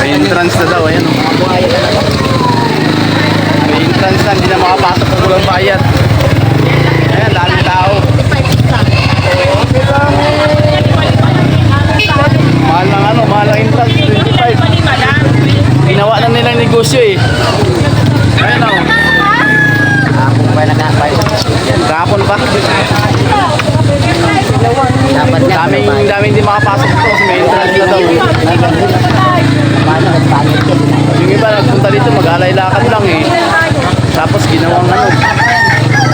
May entrance na daw, ayan. oh. May entrance na, hindi na makapasok kung walang bayad. Ayan, daming tao. Mahal ng ano, mahal ng entrance, 25. Ginawa na nilang negosyo eh. Ayan o. Kahapon pa. Dapat nga. Daming, daming di makapasok dito kasi may entrance na daw. Yung iba nagpunta dito, mag-alay lakad lang eh. Tapos ginawang ano,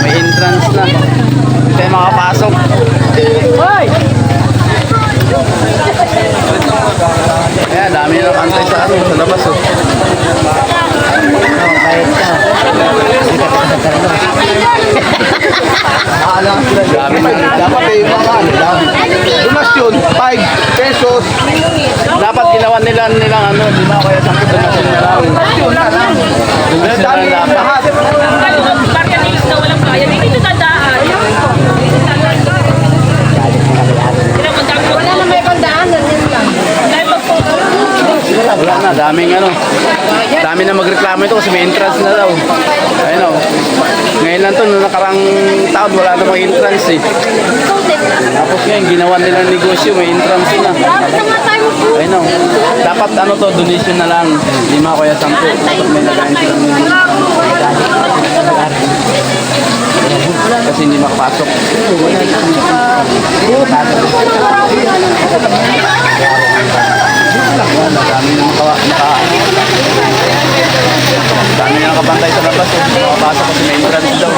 may entrance na. Hindi tayo makapasok. Hoy! Ayan, dami na antay sa ano, sa labas oh. Oh, karno. Dami na. Dapat eh, mga ano. Donasyon, 5 pesos. Dapat ginawa nila nilang ano, di ba kaya sa donasyon na lang. Donasyon na Dami lang dapat. lahat. Barya Hills na walang bayan, hindi ito dadaan. Wala na may lang. Pagpupo. Wala na, daming ano. Dami na magreklamo ito kasi may entrance na daw. Ayun o. Ngayon lang to, nung nakarang taon, wala na mga entrance eh. Ngayon, ginawa nila ng negosyo, may entrance na. Ayun o. Dapat ano to, donation na lang. Lima kaya sampu. Dapat may lagayan sila ng Kasi hindi makapasok. Dami na maka, maka, dami na nakabantay sa labas. Oh. Makapasok kasi may entrance daw.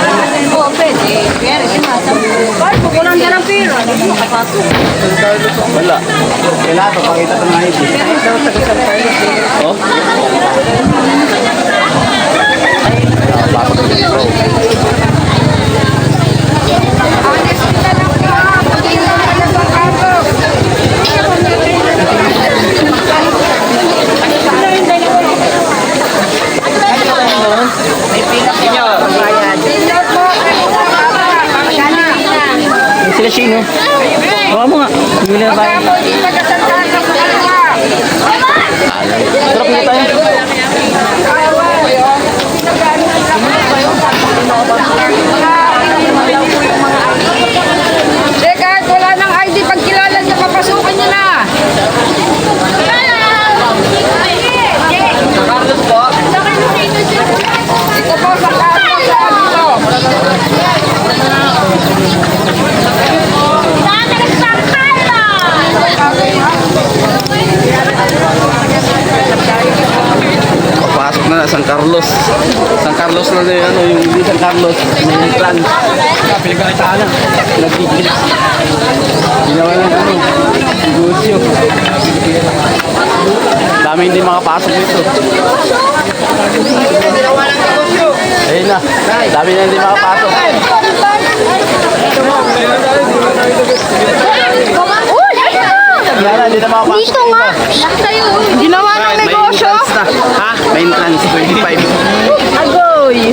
Oo, pwede. Sinasabi. Bakit kung kulang ka ng pera, hindi mo makapasok. Wala. Kailangan to, pakita ito nga ito. Oh? Pasok dito. Sila sino? Bawa mo nga. Bumili na tayo. Carlos. San Carlos na na ano, yung hindi San Carlos, yung clan. Pinagkakasaan na. Nagigil. Ginawa ng ano, negosyo. Dami hindi makapasok dito. Ayun na, dami na hindi makapasok. Yara, hindi na makapasok. Dito nga! Ginawa ng negosyo! Ha? Main trans 25. Agoy!